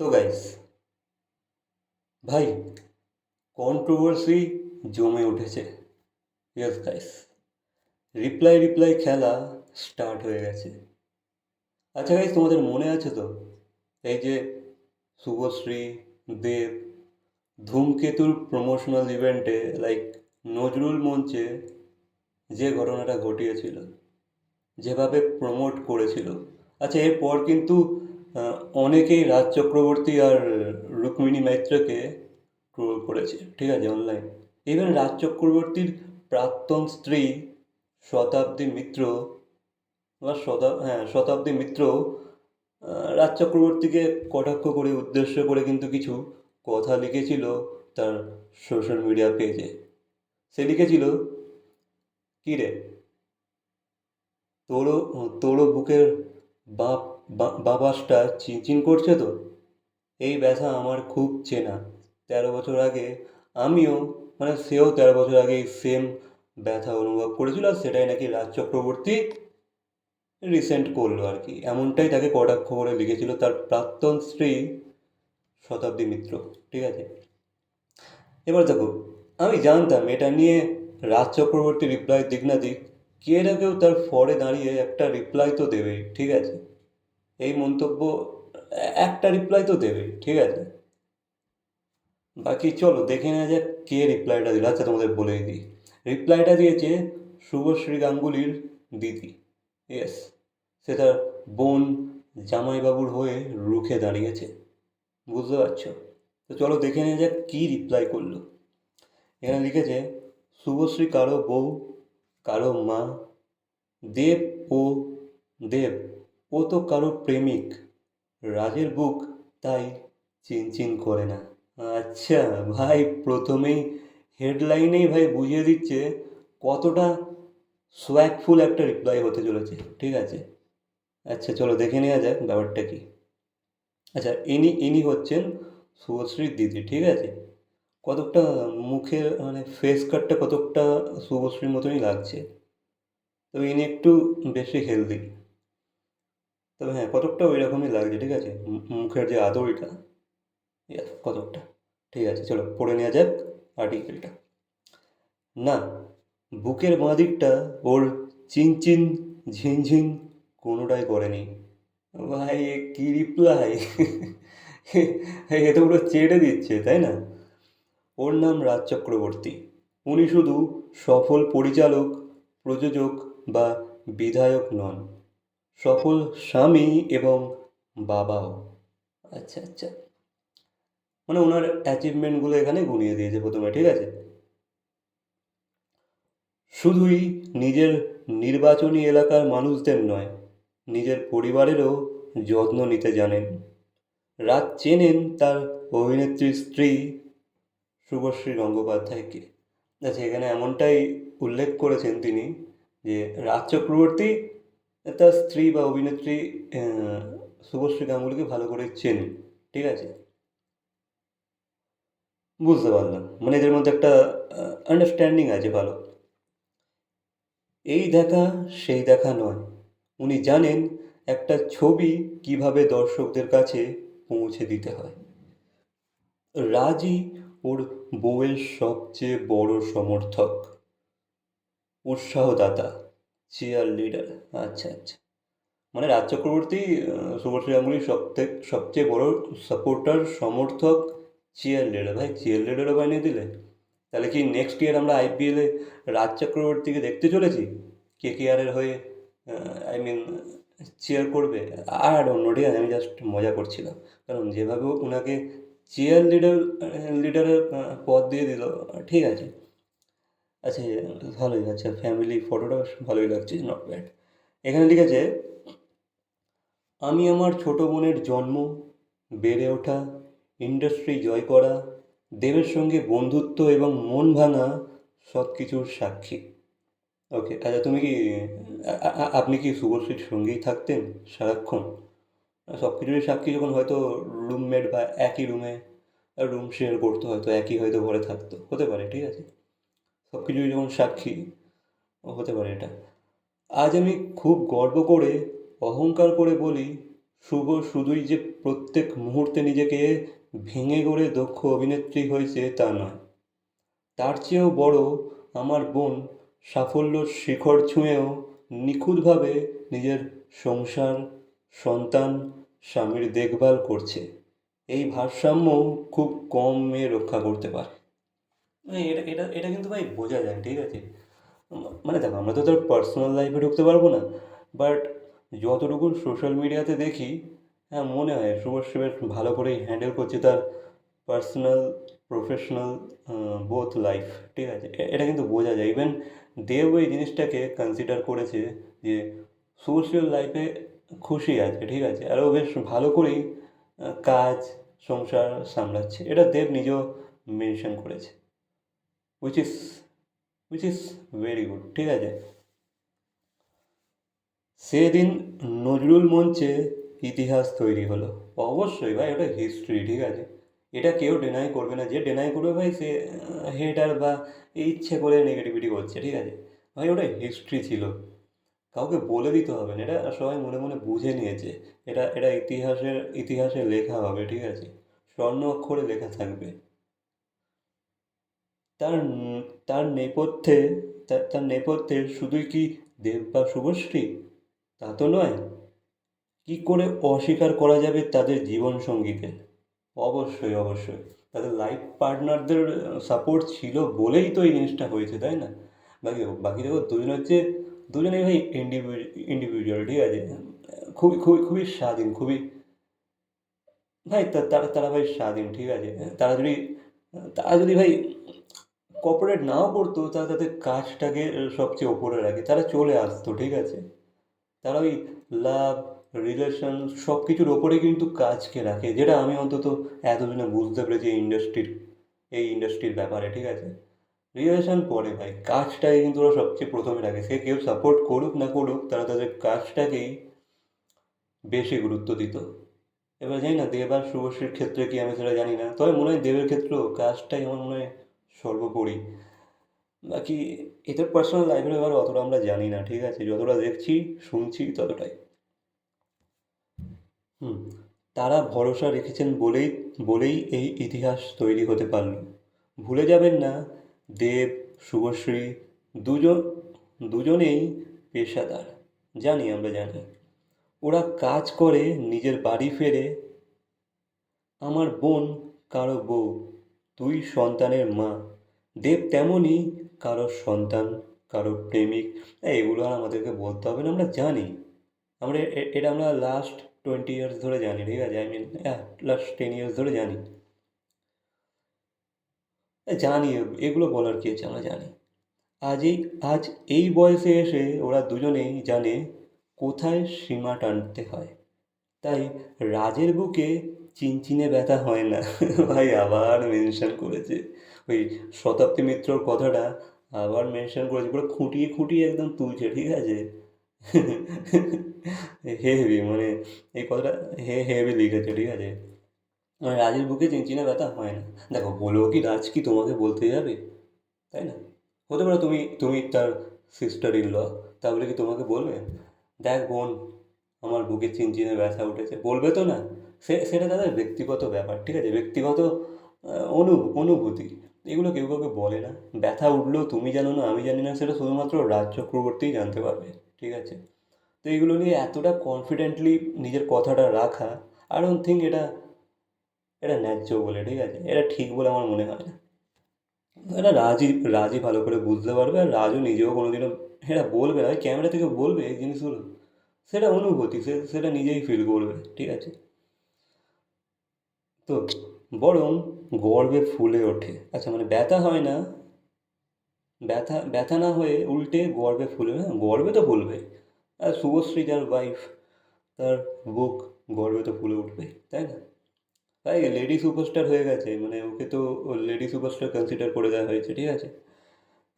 তো গাইস ভাই কন্ট্রোভার্সি জমে উঠেছে। ইয়েস গাইস রিপ্লাই রিপ্লাই খেলা স্টার্ট হয়ে গেছে। আচ্ছা গাইস তোমাদের মনে আছে তো? এই যে শুভশ্রী, দেব, ধূমকেতুর প্রমোশনাল ইভেন্টে লাইক নজরুল মঞ্চে যে ঘটনাটা ঘটিয়েছিল, যেভাবে প্রমোট করেছিল। আচ্ছা এরপর কিন্তু অনেকেই রাজ চক্রবর্তী আর রুক্মিণী মৈত্রকে ট্রোল করেছে, ঠিক আছে অনলাইন ইভেন রাজ চক্রবর্তীর প্রাক্তন স্ত্রী শতাব্দী মিত্র বা হ্যাঁ শতাব্দী মিত্র রাজ চক্রবর্তীকে কটাক্ষ করে, উদ্দেশ্য করে কিন্তু কিছু কথা লিখেছিল তার সোশ্যাল মিডিয়া পেজে সে লিখেছিল কী রে তোরও তোরও বুকের বাপ বাবাসটা চিনচিন করছে তো? এই ব্যথা আমার খুব চেনা। তেরো বছর আগে আমিও মানে সেও তেরো বছর আগে সেম ব্যথা অনুভব করেছিল আর সেটাই নাকি রাজ চক্রবর্তী রিসেন্ট করল আর কি। এমনটাই তাকে কটাক্ষ করে লিখেছিল তার প্রাক্তন স্ত্রী শতাব্দী মিত্র, ঠিক আছে? এবার দেখো, আমি জানতাম এটা নিয়ে রাজ চক্রবর্তী রিপ্লাই দিক না দিক, কে না কেউ তার ফরে দাঁড়িয়ে একটা রিপ্লাই তো দেবেই, ঠিক আছে? এই মন্তব্য, একটা রিপ্লাই তো দেবে, ঠিক আছে? বাকি চলো, দেখে নেওয়া যাক কে রিপ্লাইটা দিল। আচ্ছা তোমাদের বলেই দিই। রিপ্লাইটা দিয়েছে শুভশ্রী গাঙ্গুলির দিদি। ইয়েস সে তার বোন জামাইবাবুর হয়ে রুখে দাঁড়িয়েছে। বুঝতে পারছ? তো চলো, দেখে নেওয়া যাক কী রিপ্লাই করল। এখানে লিখেছে, শুভশ্রী কারও বউ, কারও মা, দেব ও দেব ও তো কারও প্রেমিক। রাজের বুক তাই চিনচিন করে না। আচ্ছা ভাই, প্রথমেই হেডলাইনেই ভাই বুঝিয়ে দিচ্ছে কতটা সোয়াগফুল একটা রিপ্লাই হতে চলেছে, ঠিক আছে? আচ্ছা চলো দেখে নেওয়া যাক ব্যাপারটা কি। আচ্ছা ইনি ইনি হচ্ছেন শুভশ্রীর দিদি, ঠিক আছে? কতকটা মুখের মানে ফেস কাটটা কতকটা শুভশ্রীর মতনই লাগছে। তবে ইনি একটু বেশি হেলদি তবে হ্যাঁ কতকটা ওই রকমই লাগছে, ঠিক আছে? মুখের যে আদরটা কতকটা, ঠিক আছে, চলো পড়ে নেওয়া যাক আর্টিকেলটা না, বুকের বাঁ দিকটা ওর চিনচিন ঝিনঝিন কোনোটাই করেনি। ভাই কী রিপ্লাই এ তো চেড়ে দিচ্ছে, তাই না? ওর নাম রাজ চক্রবর্তী। উনি শুধু সফল পরিচালক, প্রযোজক বা বিধায়ক নন। সফল স্বামী এবং বাবাও। আচ্ছা আচ্ছা। মানে ওনার অ্যাচিভমেন্টগুলো এখানে গুনিয়ে দিয়েছে প্রথমে, ঠিক আছে? শুধুই নিজের নির্বাচনী এলাকার মানুষদের নয়, নিজের পরিবারেরও যত্ন নিতে জানেন। রাজ চেনেন তার অভিনেত্রীর স্ত্রী শুভশ্রী গঙ্গোপাধ্যায়কে। আচ্ছা এখানে এমনটাই উল্লেখ করেছেন তিনি যে রাজ চক্রবর্তী তার স্ত্রী বা অভিনেত্রী শুভশ্রী গাঙ্গুলিকে ভালো করে চেনেন ঠিক আছে? বুঝতে পারলাম। মানে এদের মধ্যে একটা আন্ডারস্ট্যান্ডিং আছে ভালো। এই দেখা সেই দেখা নয়। উনি জানেন একটা ছবি কীভাবে দর্শকদের কাছে পৌঁছে দিতে হয়। রাজি ওর বউয়ের সবচেয়ে বড় সমর্থক, উৎসাহদাতা। চেয়ার লিডার আচ্ছা আচ্ছা। মানে রাজ চক্রবর্তী শুভশ্রী গাঙ্গুলির সবচেয়ে বড় সাপোর্টার সমর্থক চিয়ার লিডার ভাই চেয়ার লিডারও বানিয়ে দিলে? তাহলে কি নেক্সট ইয়ার আমরা আইপিএলে রাজ চক্রবর্তীকে দেখতে চলেছি? কে কে আরের হয়ে আই মিন চেয়ার করবে? আর অন্য ঠিক আছে, আমি জাস্ট মজা করছিলাম। কারণ যেভাবে ওনাকে চেয়ার লিডার লিডারের পদ দিয়ে দিল, ঠিক আছে। আচ্ছা ভালোই আচ্ছা ফ্যামিলি ফটোটা ভালোই লাগছে নট ব্যাড এখানে লিখেছে, আমি আমার ছোট বোনের জন্ম, বেড়ে ওঠা ইন্ডাস্ট্রি জয় করা, দেবের সঙ্গে বন্ধুত্ব এবং মন ভাঙা সব কিছুর সাক্ষী। ওকে আচ্ছা তুমি কি আপনি কি শুভশ্রীর সঙ্গেই থাকতেন সারাক্ষণ? সব কিছুরই সাক্ষী যখন হয়তো রুমমেট বা একই রুমে রুম শেয়ার করতো, হয়তো একই হয়তো ঘরে থাকতো। হতে পারে, ঠিক আছে? সব কিছুই যখন সাক্ষী, হতে পারে এটা। আজ আমি খুব গর্ব করে, অহংকার করে বলি, শুভ শুধুই যে প্রত্যেক মুহূর্তে নিজেকে ভেঙে গড়ে দক্ষ অভিনেত্রী হয়েছে তা নয়। তার চেয়েও বড় আমার বোন সাফল্যর শিখর ছুঁয়েও নিখুঁতভাবে নিজের সংসার, সন্তান, স্বামীর দেখভাল করছে। এই ভারসাম্য খুব কম মেয়ে রক্ষা করতে পারে। এটা এটা এটা কিন্তু ভাই বোঝা যায়, ঠিক আছে? মানে দেখো, আমরা তো তার পার্সোনাল লাইফে ঢুকতে পারব না বাট যতটুকু সোশ্যাল মিডিয়াতে দেখি হ্যাঁ মনে হয় শুভশ্রী বেশ ভালো করেই হ্যান্ডেল করছে তার পার্সোনাল প্রফেশনাল বোথ লাইফ ঠিক আছে? এটা কিন্তু বোঝা যায়। ইভেন দেব এই জিনিসটাকে কনসিডার করেছে যে সোশ্যাল লাইফে খুশি আছে, ঠিক আছে? আর ও বেশ ভালো করেই কাজ, সংসার সামলাচ্ছে। এটা দেব নিজেও মেনশন করেছে। Which is which is very good ঠিক আছে? সেদিন নজরুল মঞ্চে ইতিহাস তৈরি হলো। অবশ্যই ভাই, ওটা হিস্ট্রি ঠিক আছে? এটা কেউ ডেনাই করবে না। যে ডেনাই করবে ভাই, সে হেটার বা ইচ্ছে করে নেগেটিভিটি করছে, ঠিক আছে? ভাই, ওটা হিস্ট্রি ছিল। কাউকে বলে দিতে হবে না। এটা সবাই মনে মনে বুঝে নিয়েছে। এটা এটা ইতিহাসের, ইতিহাসে লেখা হবে, ঠিক আছে? স্বর্ণ অক্ষরে লেখা থাকবে। তার তার নেপথ্যে তার নেপথ্যে শুধুই কি দেব বা শুভশ্রী? তা তো নয়। কি করে অস্বীকার করা যাবে তাদের জীবন সঙ্গীকে অবশ্যই অবশ্যই। তাদের লাইফ পার্টনারদের সাপোর্ট ছিল বলেই তো এই জিনিসটা হয়েছে, তাই না? বাকি বাকি দেখো, দুজন হচ্ছে, দুজনেই ভাই ইন্ডিভিজুয়াল ঠিক আছে? খুবই খুবই খুবই স্বাধীন, খুবই, ভাই তারা তারা ভাই স্বাধীন, ঠিক আছে? তারা যদি তারা যদি ভাই কর্পোরেট নাও করতো, তারা তাদের কাজটাকে সবচেয়ে ওপরে রাখে। তারা চলে আসতো, ঠিক আছে? তারা ওই লাভ রিলেশন সব কিছুর ওপরে কিন্তু কাজকে রাখে, যেটা আমি অন্তত এতদিনে বুঝতে পেরেছি এই ইন্ডাস্ট্রির এই ইন্ডাস্ট্রির ব্যাপারে, ঠিক আছে? রিলেশন পরে ভাই, কাজটাকে কিন্তু ওরা সবচেয়ে প্রথমে রাখে। সে কেউ সাপোর্ট করুক না করুক, তারা তাদের কাজটাকেই বেশি গুরুত্ব দিত। এবার জানি না দেব আর শুভশ্রীর ক্ষেত্রে কি আমি সেটা জানি না। তবে মনে হয় দেবের ক্ষেত্রেও কাজটাই আমার মনে হয় সর্বোপরি। বাকি এদের পার্সোনাল লাইফের ব্যাপারে অতটা আমরা জানি না, ঠিক আছে? যতটা দেখছি, শুনছি, ততটাই। হুম, তারা ভরসা রেখেছেন বলেই বলেই এই ইতিহাস তৈরি হতে পারল। ভুলে যাবেন না, দেব, শুভশ্রী, দুজন, দুজনেই পেশাদার, জানি আমরা জানি। ওরা কাজ করে, নিজের বাড়ি ফেরে। আমার বোন, কারও বউ। তুই সন্তানের মা। দেব তেমনই কারও সন্তান, কারও প্রেমিক। এগুলো আর আমাদেরকে বলতে হবে না, আমরা জানি। আমরা এটা আমরা লাস্ট টোয়েন্টি ইয়ার্স ধরে জানি, ঠিক আছে? I mean last ten years ধরে জানি। জানি, এগুলো বলার কি আছে, আমরা জানি। আজ এই আজ এই বয়সে এসে ওরা দুজনেই জানে কোথায় সীমা টানতে হয়। তাই রাজের বুকে চিনচিনে ব্যথা হয় না। ভাই, আবার মেনশন করেছে। ওই শতাব্দী মিত্রর কথাটা আবার মেনশন করেছে। পুরো খুঁটিয়ে খুঁটিয়ে একদম তুলছে, ঠিক আছে? হেভি মানে এই কথাটা হে হেভি লিখেছে, ঠিক আছে? মানে রাজের বুকে চিনচিনে ব্যথা হয় না। দেখো, বলেও কি রাজ কি তোমাকে বলতে যাবে? তাই না? হতে পারে তুমি তুমি তার সিস্টার ইন ল তা বলে কি তোমাকে বলবে? দেখ বোন আমার বুকে চিনচিনে ব্যথা উঠেছে। বলবে তো না, সে, সেটা তাদের ব্যক্তিগত ব্যাপার, ঠিক আছে? ব্যক্তিগত অনু, অনুভূতি। এগুলো কেউ কাউকে বলে না। ব্যথা উঠলেও তুমি জানো না, আমি জানি না, সেটা শুধুমাত্র রাজ চক্রবর্তীই জানতে পারবে, ঠিক আছে? তো এগুলো নিয়ে এতটা কনফিডেন্টলি নিজের কথাটা রাখা আই ডোন্ট থিঙ্ক এটা এটা ন্যায্য বলে, ঠিক আছে? এটা ঠিক বলে আমার মনে হয় না। এটা রাজই রাজই ভালো করে বুঝতে পারবে, আর রাজও নিজেও কোনোদিনও এটা বলবে না ক্যামেরা থেকে বলবে এই জিনিসগুলো। সেটা অনুভূতি, সে, সেটা নিজেই ফিল করবে, ঠিক আছে? তো বরং গর্বে ফুলে ওঠে। আচ্ছা মানে ব্যথা হয় না? ব্যথা ব্যথা না হয়ে উল্টে গর্বে ফুলে হ্যাঁ গর্বে তো ফুলবে আর শুভশ্রী যার ওয়াইফ তার বুক গর্বে তো ফুলে উঠবে তাই না? তাই লেডি সুপারস্টার হয়ে গেছে মানে ওকে তো লেডি সুপারস্টার কনসিডার করে দেওয়া হয়েছে, ঠিক আছে?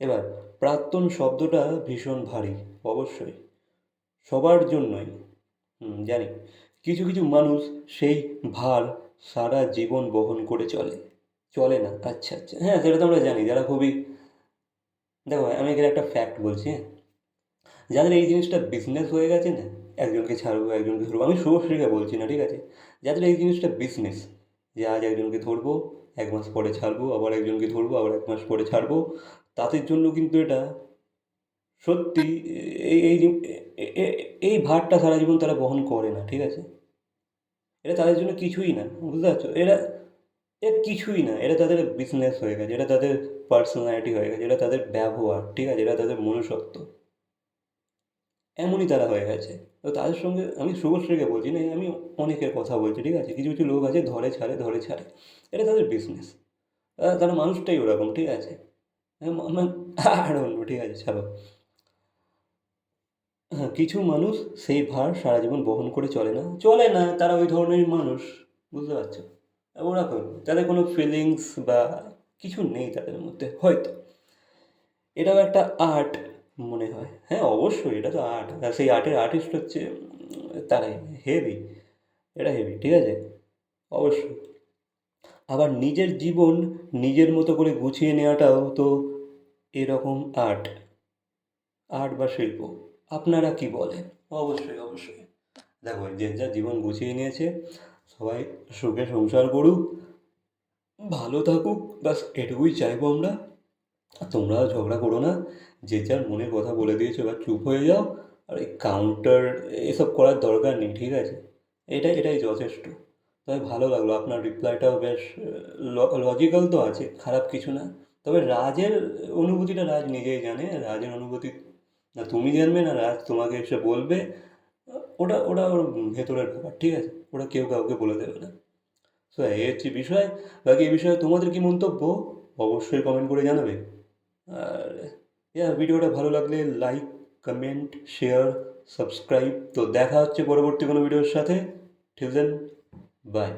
এবার, প্রাক্তন শব্দটা ভীষণ ভারী, অবশ্যই। সবার জন্যই জানি। কিছু কিছু মানুষ সেই ভার সারা জীবন বহন করে চলে। চলে না আচ্ছা আচ্ছা। হ্যাঁ সেটা তো আমরা জানি, যারা খুবই, দেখো, আমি এখানে একটা ফ্যাক্ট বলছি হ্যাঁ। যাদের এই জিনিসটা বিজনেস হয়ে গেছে না, একজনকে ছাড়বো, একজনকে ধরবো, আমি শুভশ্রীকে বলছি না, ঠিক আছে? যাদের এই জিনিসটা বিজনেস যে আজ একজনকে ধরবো, এক মাস পরে ছাড়বো, আবার একজনকে ধরবো, আবার এক মাস পরে ছাড়বো, তাদের জন্য কিন্তু এটা সত্যি, এই এই এই ভারটা সারা জীবন তারা বহন করে না, ঠিক আছে? এটা তাদের জন্য কিছুই না, বুঝতে পারছ? এরা, এ কিছুই না এটা তাদের বিজনেস হয়ে গেছে এটা তাদের পার্সোনালিটি হয়ে গেছে এটা তাদের ব্যবহার, ঠিক আছে? এটা তাদের মনুষ্যত্ব। এমনই তারা হয়ে গেছে। তো তাদের সঙ্গে আমি শুভশ্রীকে বলছি, না, আমি অনেকের কথা বলছি, ঠিক আছে? কিছু কিছু লোক আছে, ধরে ছাড়ে ধরে ছাড়ে। এটা তাদের বিজনেস তারা মানুষটাই ওরকম, ঠিক আছে? আর অন্য, ঠিক আছে, ছাড়ো। হ্যাঁ কিছু মানুষ সেই ভার সারা জীবন বহন করে চলে না। চলে না, তারা ওই ধরনের মানুষ, বুঝতে পারছ? ওরকম তাদের কোনো ফিলিংস বা কিছু নেই তাদের মধ্যে, হয়তো। এটাও একটা আর্ট মনে হয়। হ্যাঁ অবশ্যই এটা তো আর্ট আর সেই আর্টের আর্টিস্ট হচ্ছে তারাই হেভি এটা হেভি ঠিক আছে? অবশ্যই। আবার নিজের জীবন নিজের মতো করে গুছিয়ে নেওয়াটাও তো এরকম আর্ট আর্ট বা শিল্প। আপনারা কি বলেন? অবশ্যই অবশ্যই। দেখো, যে যা জীবন গুছিয়ে নিয়েছে, সবাই সুখে সংসার করুক, ভালো থাকুক, ব্যাস, এটুকুই চাইব আমরা। আর তোমরাও ঝগড়া করো না, যে যার মনের কথা বলে দিয়েছ, এবার চুপ হয়ে যাও, আর এই কাউন্টার এসব করার দরকার নেই, ঠিক আছে? এটাই এটাই যথেষ্ট। তবে ভালো লাগল আপনার রিপ্লাইটাও বেশ লজিক্যাল তো আছে, খারাপ কিছু না। তবে রাজের অনুভূতিটা রাজ নিজেই জানে, রাজের অনুভূতি না, তুমি জানবে না, রাজ তোমাকে এসে বলবে, ওটা ওটা ওর ভেতরের ব্যাপার, ঠিক আছে? ওটা কেউ কাউকে বলে দেবে না। সো এই হচ্ছে বিষয়। বাকি এই বিষয়ে তোমাদের কি মন্তব্য? অবশ্যই কমেন্ট করে জানাবে। আর ইয়া ভিডিওটা ভালো লাগলে লাইক কমেন্ট শেয়ার সাবস্ক্রাইব তো দেখা হচ্ছে পরবর্তী কোনো ভিডিওর সাথে। ঠিক দেন বাই